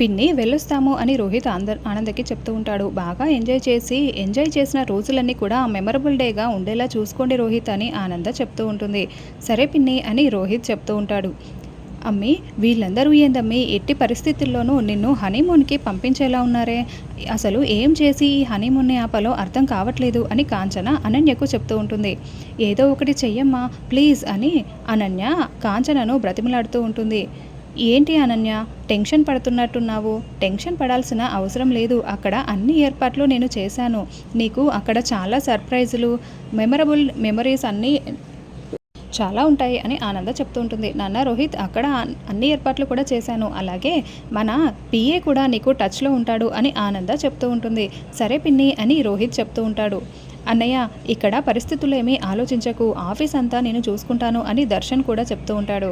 పిన్ని వెళ్ళొస్తాము అని రోహిత్ ఆంద ఆనందకి చెప్తూ ఉంటాడు. బాగా ఎంజాయ్ చేసి ఎంజాయ్ చేసిన రోజులన్నీ కూడా మెమరబుల్ డేగా ఉండేలా చూసుకోండి రోహిత్ అని ఆనంద చెప్తూ ఉంటుంది. సరే పిన్ని అని రోహిత్ చెప్తూ ఉంటాడు. అమ్మి వీళ్ళందరూ ఏందమ్మి? ఎట్టి పరిస్థితుల్లోనూ నిన్ను హనీమూన్కి పంపించేలా ఉన్నారే? అసలు ఏం చేసి ఈ హనీమూన్ని ఆపలో అర్థం కావట్లేదు అని కాంచన అనన్యకు చెప్తూ ఉంటుంది. ఏదో ఒకటి చెయ్యమ్మా ప్లీజ్ అని అనన్య కాంచనను బ్రతిమలాడుతూ ఉంటుంది. ఏంటి అనన్య? టెన్షన్ పడుతున్నట్టున్నావు. టెన్షన్ పడాల్సిన అవసరం లేదు. అక్కడ అన్ని ఏర్పాట్లు నేను చేశాను. నీకు అక్కడ చాలా సర్ప్రైజులు మెమరబుల్ మెమరీస్ అన్నీ చాలా ఉంటాయి అని ఆనంద చెప్తూ ఉంటుంది. నాన్న రోహిత్ అక్కడ అన్ని ఏర్పాట్లు కూడా చేశాను. అలాగే మన పిఏ కూడా నీకు టచ్లో ఉంటాడు అని ఆనంద చెప్తూ ఉంటుంది. సరే పిన్ని అని రోహిత్ చెప్తూ ఉంటాడు. అన్నయ్య ఇక్కడ పరిస్థితులు ఏమీ ఆలోచించకు. ఆఫీస్ అంతా నేను చూసుకుంటాను అని దర్శన్ కూడా చెప్తూ ఉంటాడు.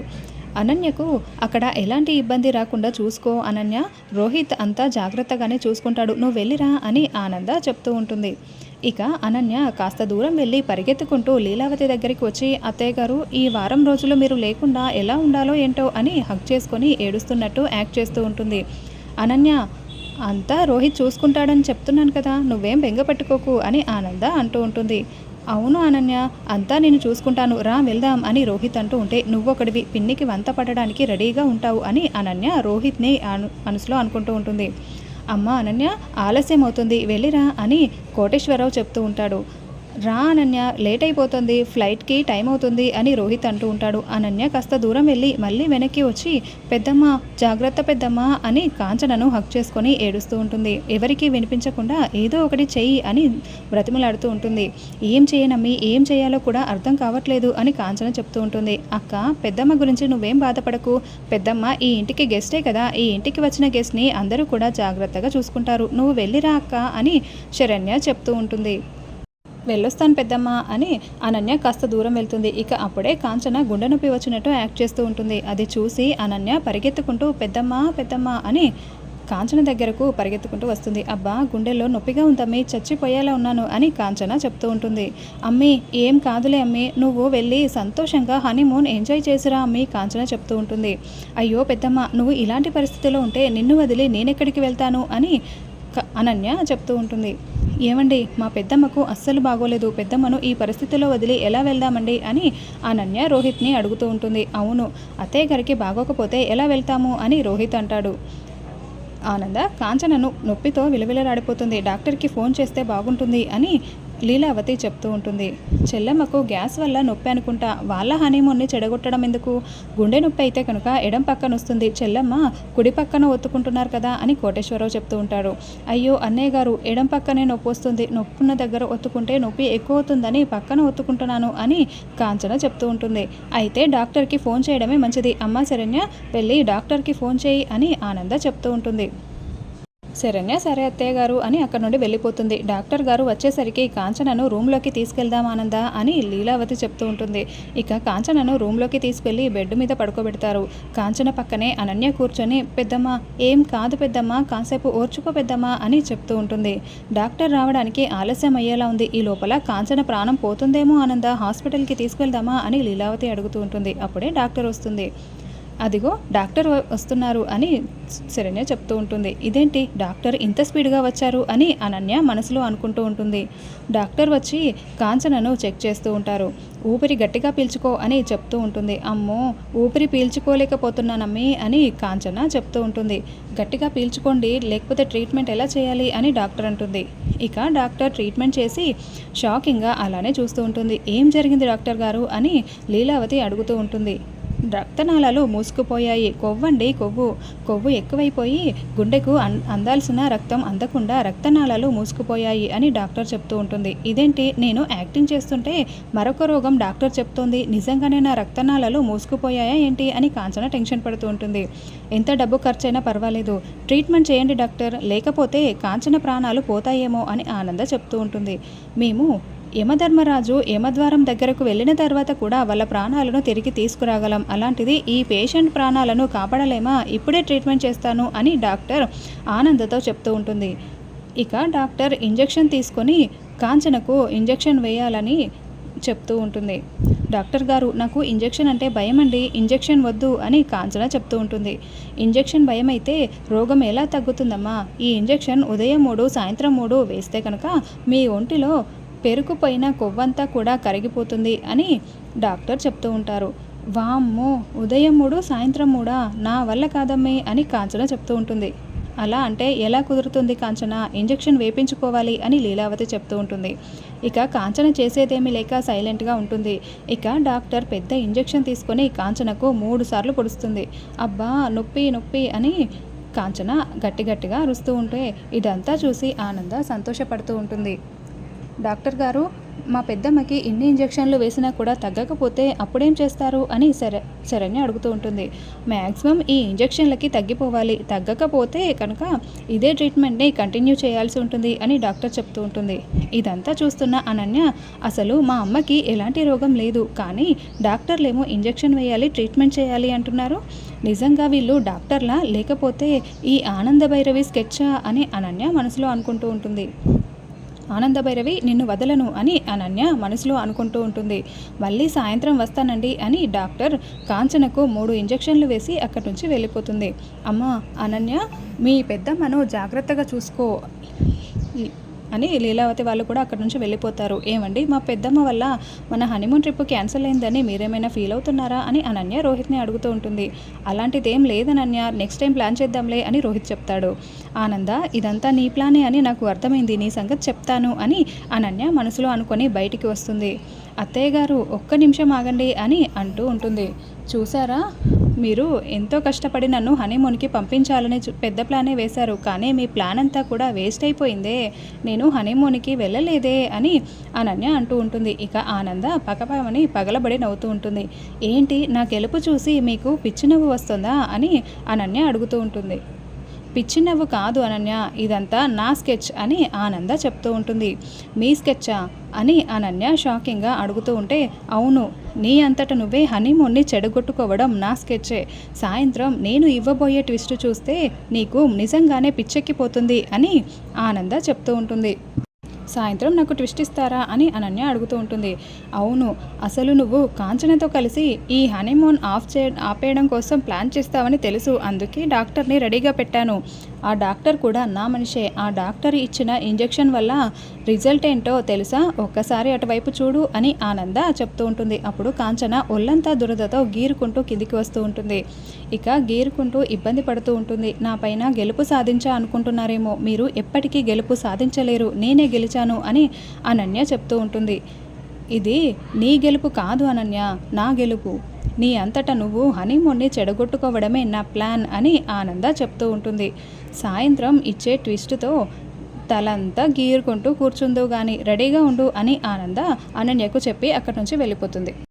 అనన్యకు అక్కడ ఎలాంటి ఇబ్బంది రాకుండా చూసుకో అనన్య. రోహిత్ అంతా జాగ్రత్తగానే చూసుకుంటాడు. నువ్వు వెళ్ళిరా అని ఆనంద చెప్తూ ఉంటుంది. ఇక అనన్య కాస్త దూరం వెళ్ళి పరిగెత్తుకుంటూ లీలావతి దగ్గరికి వచ్చి అత్తయ్య గారు ఈ వారం రోజులు మీరు లేకుండా ఎలా ఉండాలో ఏంటో అని హక్ చేసుకొని ఏడుస్తున్నట్టు యాక్ట్ చేస్తూ ఉంటుంది. అనన్య అంతా రోహిత్ చూసుకుంటాడని చెప్తున్నాను కదా నువ్వేం బెంగ పెట్టుకోకు అని ఆనంద అంటూ ఉంటుంది. అవును అనన్య అంతా నేను చూసుకుంటాను. రా వెళ్దాం అని రోహిత్ అంటూ ఉంటే నువ్వొకడివి పిన్నికి వంత పడడానికి రెడీగా ఉంటావు అని అనన్య రోహిత్ని అను మనసులో అనుకుంటూ ఉంటుంది. అమ్మ అనన్య ఆలస్యం అవుతుంది వెళ్ళిరా అని కోటేశ్వరరావు చెప్తూ ఉంటాడు. రా అనన్య లేట్ అయిపోతుంది ఫ్లైట్కి టైం అవుతుంది అని రోహిత్ అంటూ ఉంటాడు. అనన్య కాస్త దూరం వెళ్ళి మళ్ళీ వెనక్కి వచ్చి పెద్దమ్మ జాగ్రత్త పెద్దమ్మ అని కాంచనను హక్ చేసుకొని ఏడుస్తూ ఉంటుంది. ఎవరికీ వినిపించకుండా ఏదో ఒకటి చెయ్యి అని బ్రతిమలాడుతూ ఉంటుంది. ఏం చేయనమ్మి ఏం చేయాలో కూడా అర్థం కావట్లేదు అని కాంచన చెప్తూ ఉంటుంది. అక్క పెద్దమ్మ గురించి నువ్వేం బాధపడకు. పెద్దమ్మ ఈ ఇంటికి గెస్టే కదా. ఈ ఇంటికి వచ్చిన గెస్ట్ని అందరూ కూడా జాగ్రత్తగా చూసుకుంటారు. నువ్వు వెళ్ళిరా అక్క అని శరణ్య చెప్తూ ఉంటుంది. వెళ్ళొస్తాను పెద్దమ్మ అని అనన్య కాస్త దూరం వెళ్తుంది. ఇక అప్పుడే కాంచన గుండె నొప్పి వచ్చినట్టు యాక్ట్ చేస్తూ ఉంటుంది. అది చూసి అనన్య పరిగెత్తుకుంటూ పెద్దమ్మ పెద్దమ్మ అని కాంచన దగ్గరకు పరిగెత్తుకుంటూ వస్తుంది. అబ్బా గుండెల్లో నొప్పిగా ఉందమ్మి చచ్చిపోయేలా ఉన్నాను అని కాంచన చెప్తూ ఉంటుంది. అమ్మి ఏం కాదులే అమ్మి నువ్వు వెళ్ళి సంతోషంగా హనీమూన్ ఎంజాయ్ చేసిరా అమ్మి కాంచన చెప్తూ ఉంటుంది. అయ్యో పెద్దమ్మ నువ్వు ఇలాంటి పరిస్థితిలో ఉంటే నిన్ను వదిలి నేనెక్కడికి వెళ్తాను అని అనన్య చెప్తూ ఉంటుంది. ఏమండి మా పెద్దమ్మకు అస్సలు బాగోలేదు. పెద్దమ్మను ఈ పరిస్థితిలో వదిలి ఎలా వెళ్దామండి అని అనన్య రోహిత్ని అడుగుతూ ఉంటుంది. అవును అత్తయ్య గారికి బాగోకపోతే ఎలా వెళ్తాము అని రోహిత్ అంటాడు. ఆనంద కాంచనను నొప్పితో విలవిలలాడిపోతుంది. డాక్టర్కి ఫోన్ చేస్తే బాగుంటుంది అని లీలావతి చెప్తూ ఉంటుంది చెల్లమ్మకు గ్యాస్ వల్ల నొప్పి అనుకుంటా వాళ్ళ హనీమూన్ని చెడగొట్టడం ఎందుకు? గుండె నొప్పి అయితే కనుక ఎడం పక్కన వస్తుంది. చెల్లమ్మ కుడి పక్కన ఒత్తుకుంటున్నారు కదా అని కోటేశ్వరరావు చెప్తూ ఉంటారు అయ్యో అన్నయ్య గారు ఎడం పక్కనే నొప్పి వస్తుంది. నొప్పున్న దగ్గర ఒత్తుకుంటే నొప్పి ఎక్కువ అవుతుందని పక్కన ఒత్తుకుంటున్నాను అని కాంచన చెప్తూ ఉంటుంది. అయితే డాక్టర్కి ఫోన్ చేయడమే మంచిది. అమ్మ శరణ్య వెళ్ళి డాక్టర్కి ఫోన్ చేయి అని ఆనంద చెప్తూ ఉంటుంది. శరణ్య సరే అత్తయ్య గారు అని అక్కడ నుండి వెళ్ళిపోతుంది. డాక్టర్ గారు వచ్చేసరికి కాంచనను రూమ్లోకి తీసుకెళ్దాం ఆనంద అని లీలావతి చెప్తూ ఉంటుంది. ఇక కాంచనను రూమ్లోకి తీసుకెళ్ళి బెడ్ మీద పడుకోబెడతారు. కాంచన పక్కనే అనన్య కూర్చొని పెద్దమ్మ ఏం కాదు పెద్దమ్మ కాసేపు ఓర్చుకో పెద్దమ్మ అని చెప్తూ ఉంటుంది. డాక్టర్ రావడానికి ఆలస్యం అయ్యేలా ఉంది. ఈ లోపల కాంచన ప్రాణం పోతుందేమో ఆనంద హాస్పిటల్కి తీసుకెళ్దామా అని లీలావతి అడుగుతూ ఉంటుంది. అప్పుడే డాక్టర్ వస్తుంది. అదిగో డాక్టర్ వ- వస్తున్నారు అని శరణ్య చెప్తూ ఉంటుంది. ఇదేంటి? డాక్టర్ ఇంత స్పీడ్గా వచ్చారు అని అనన్య మనసులో అనుకుంటూ ఉంటుంది. డాక్టర్ వచ్చి కాంచనను చెక్ చేస్తూ ఉంటారు. ఊపిరి గట్టిగా పీల్చుకో అని చెప్తూ ఉంటుంది. అమ్మో ఊపిరి పీల్చుకోలేకపోతున్నానమ్మి అని కాంచన చెప్తూ ఉంటుంది. గట్టిగా పీల్చుకోండి లేకపోతే ట్రీట్మెంట్ ఎలా చేయాలి అని డాక్టర్ అంటుంది. ఇక డాక్టర్ ట్రీట్మెంట్ చేసి షాకింగ్గా అలానే చూస్తూ ఉంటుంది. ఏం జరిగింది డాక్టర్ గారు అని లీలావతి అడుగుతూ ఉంటుంది. రక్తనాళాలు మూసుకుపోయాయి. కొవ్వండి కొవ్వు. కొవ్వు ఎక్కువైపోయి గుండెకు అన్ అందాల్సిన రక్తం అందకుండా రక్తనాళాలు మూసుకుపోయాయి అని డాక్టర్ చెప్తూ ఉంటుంది. ఇదేంటి? నేను యాక్టింగ్ చేస్తుంటే మరొక రోగం డాక్టర్ చెప్తోంది. నిజంగానే నా రక్తనాళాలు మూసుకుపోయాయా ఏంటి అని కాంచన టెన్షన్ పడుతూ ఉంటుంది. ఎంత డబ్బు ఖర్చైనా పర్వాలేదు. ట్రీట్మెంట్ చేయండి డాక్టర్. లేకపోతే కాంచన ప్రాణాలు పోతాయేమో అని ఆనంద చెప్తూ ఉంటుంది. మేము యమధర్మరాజు యమద్వారం దగ్గరకు వెళ్ళిన తర్వాత కూడా వాళ్ళ ప్రాణాలను తిరిగి తీసుకురాగలం. అలాంటిది ఈ పేషెంట్ ప్రాణాలను కాపాడలేమా? ఇప్పుడే ట్రీట్మెంట్ చేస్తాను అని డాక్టర్ ఆనందతో చెప్తూ ఉంటుంది. ఇక డాక్టర్ ఇంజెక్షన్ తీసుకొని కాంచనకు ఇంజెక్షన్ వేయాలని చెప్తూ ఉంటుంది. డాక్టర్ గారు నాకు ఇంజెక్షన్ అంటే భయం అండి ఇంజెక్షన్ వద్దు అని కాంచన చెప్తూ ఉంటుంది. ఇంజెక్షన్ భయం అయితే రోగం ఎలా తగ్గుతుందమ్మా? ఈ ఇంజెక్షన్ ఉదయం మూడు సాయంత్రం మూడు వేస్తే కనుక మీ ఒంటిలో పెరుకుపోయిన కొవ్వంతా కూడా కరిగిపోతుంది అని డాక్టర్ చెప్తూ ఉంటారు. వామ్మో ఉదయం మూడు సాయంత్రం మూడా? నా వల్ల కాదమ్మే అని కాంచన చెప్తూ ఉంటుంది. అలా అంటే ఎలా కుదురుతుంది కాంచన? ఇంజెక్షన్ వేపించుకోవాలి అని లీలావతి చెప్తూ ఉంటుంది. ఇక కాంచన చేసేదేమీ లేక సైలెంట్గా ఉంటుంది. ఇక డాక్టర్ పెద్ద ఇంజెక్షన్ తీసుకొని కాంచనకు మూడు సార్లు పొడుస్తుంది. అబ్బా నొప్పి నొప్పి అని కాంచన గట్టి గట్టిగా అరుస్తూ ఉంటే ఇదంతా చూసి ఆనంద సంతోషపడుతూ ఉంటుంది. డాక్టర్ గారు మా పెద్దమ్మకి ఎన్ని ఇంజెక్షన్లు వేసినా కూడా తగ్గకపోతే అప్పుడేం చేస్తారు అని సరే శరణ్య అడుగుతూ ఉంటుంది. మ్యాక్సిమం ఈ ఇంజెక్షన్లకి తగ్గిపోవాలి. తగ్గకపోతే కనుక ఇదే ట్రీట్మెంట్ని కంటిన్యూ చేయాల్సి ఉంటుంది అని డాక్టర్ చెప్తూ ఉంటుంది. ఇదంతా చూస్తున్న అనన్య అసలు మా అమ్మకి ఎలాంటి రోగం లేదు. కానీ డాక్టర్లేమో ఇంజెక్షన్ వేయాలి ట్రీట్మెంట్ చేయాలి అంటున్నారు. నిజంగా వీళ్ళు డాక్టర్లా? లేకపోతే ఈ ఆనంద భైరవి స్కెచ్చా? అని అనన్య మనసులో అనుకుంటూ ఉంటుంది. ఆనందభైరవి నిన్ను వదలను అని అనన్య మనసులో అనుకుంటూ ఉంటుంది. మళ్ళీ సాయంత్రం వస్తానండి అని డాక్టర్ కాంచనకు మూడు ఇంజెక్షన్లు వేసి అక్కడి నుంచి వెళ్ళిపోతుంది. అమ్మ అనన్య మీ పెద్దమ్మను జాగ్రత్తగా చూసుకో. అని లీలావతి వాళ్ళు కూడా అక్కడ నుంచి వెళ్ళిపోతారు. ఏమండి? మా పెద్దమ్మ వల్ల మన హనీమూన్ ట్రిప్ క్యాన్సిల్ అయిందని మీరేమైనా ఫీల్ అవుతున్నారా అని అనన్య రోహిత్ని అడుగుతూ ఉంటుంది. అలాంటిది ఏం లేదనన్య నెక్స్ట్ టైం ప్లాన్ చేద్దాంలే అని రోహిత్ చెప్తాడు. ఆనంద ఇదంతా నీ ప్లానే అని నాకు అర్థమైంది నీ సంగతి చెప్తాను అని అనన్య మనసులో అనుకొని బయటికి వస్తుంది. అత్తయ్య గారు ఒక్క నిమిషం ఆగండి అని అంటూ ఉంటుంది. చూసారా? మీరు ఎంతో కష్టపడి నన్ను హనీమూన్కి పంపించాలని పెద్ద ప్లానే వేశారు. కానీ మీ ప్లాన్ అంతా కూడా వేస్ట్ అయిపోయిందే. నేను హనీమూన్కి వెళ్ళలేదే అని అనన్య అంటూ ఉంటుంది. ఇక ఆనంద పకపామని పగలబడి నవ్వుతూ ఉంటుంది. ఏంటి నా గెలుపు చూసి మీకు పిచ్చి నవ్వు వస్తుందా అని అనన్య అడుగుతూ ఉంటుంది. పిచ్చి నవ్వు కాదు అనన్య. ఇదంతా నా స్కెచ్ అని ఆనంద చెప్తూ ఉంటుంది. మీ స్కెచ్చా? అని అనన్య షాకింగ్గా అడుగుతూ ఉంటే అవును నీ అంతట నువ్వే హనీమూన్ని చెడగొట్టుకోవడం నా స్కెచ్చే సాయంత్రం నేను ఇవ్వబోయే ట్విస్ట్ చూస్తే నీకు నిజంగానే పిచ్చెక్కిపోతుంది అని ఆనంద చెప్తూ ఉంటుంది. సాయంత్రం నాకు ట్విస్ట్ ఇస్తారా? అని అనన్య అడుగుతూ ఉంటుంది. అవును అసలు నువ్వు కాంచనతో కలిసి ఈ హనీమూన్ ఆఫ్ చే ఆపేయడం కోసం ప్లాన్ చేస్తావని తెలుసు. అందుకే డాక్టర్ని రెడీగా పెట్టాను. ఆ డాక్టర్ కూడా నా మనిషే ఆ డాక్టర్ ఇచ్చిన ఇంజెక్షన్ వల్ల రిజల్ట్ ఏంటో తెలుసా? ఒక్కసారి అటువైపు చూడు అని ఆనంద చెప్తూ ఉంటుంది. అప్పుడు కాంచన ఒళ్ళంతా దురదతో గీరుకుంటూ కిందికి వస్తూ ఉంటుంది. ఇక గీరుకుంటూ ఇబ్బంది పడుతూ ఉంటుంది. నా పైన గెలుపు సాధించా అనుకుంటున్నారేమో. మీరు ఎప్పటికీ గెలుపు సాధించలేరు. నేనే గెలిచాను అని అనన్య చెప్తూ ఉంటుంది. ఇది నీ గెలుపు కాదు అనన్య నా గెలుపు. నీ అంతటా నువ్వు హనీమూన్ని చెడగొట్టుకోవడమే నా ప్లాన్ అని ఆనంద చెప్తూ ఉంటుంది. సాయంత్రం ఇచ్చే ట్విస్ట్తో తలంతా గీరుకుంటూ కూర్చుందో గాని రెడీగా ఉండు అని ఆనంద అనన్యకు చెప్పి అక్కడి నుంచి వెళ్ళిపోతుంది.